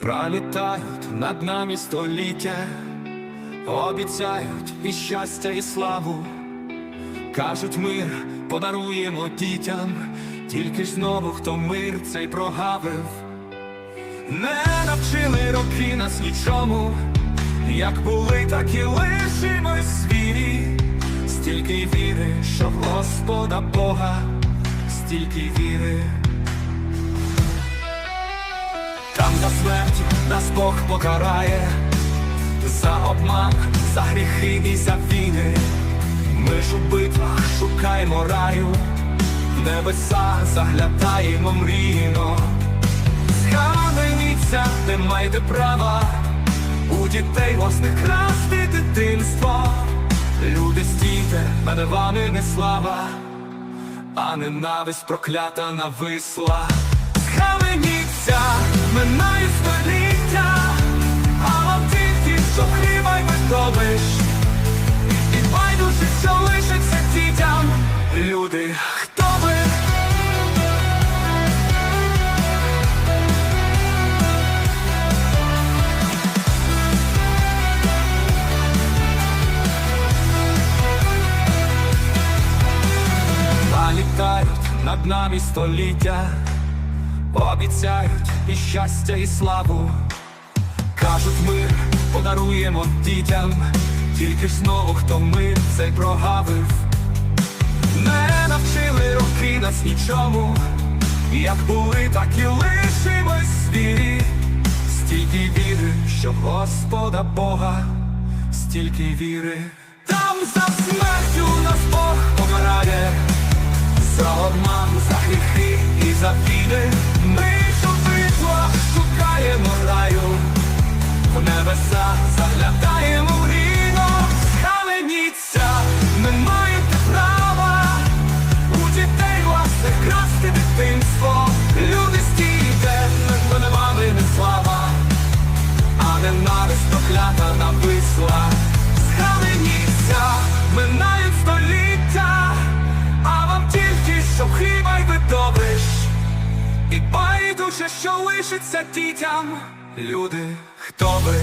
Пролітають над нами століття, обіцяють і щастя, і славу. Кажуть, мир подаруємо дітям, тільки ж знову хто мир цей прогавив. Не навчили роки нас нічому, як були, так і лишимось вірі. Стільки віри, що в Господа Бога, стільки віри. Там за смертю нас Бог покарає, за обман, за гріхи і за війни. Ми ж у битвах шукаємо раю, в небеса заглядаємо мрійно. Схаменіться, не маєте права, у дітей власних красти дитинство. Люди стійте, мене вами не слава, а ненависть проклята нависла. Схаменіться, Люди, хто ви? Налітають над нами століття, обіцяють і щастя, і славу. Кажуть, ми подаруємо дітям, тільки ж знову хто мир цей прогавив. Нас нічому, як були, так і лишимось вірі. Стільки віри, що Господа Бога, стільки віри. Там за смертю нас Бог помирає, за обман, за гріхи і за війни. Нависла. Схаменіться, минають століття, а вам тільки що хліба й видобиш. І байдуже, що лишиться дітям. Люди, хто ви?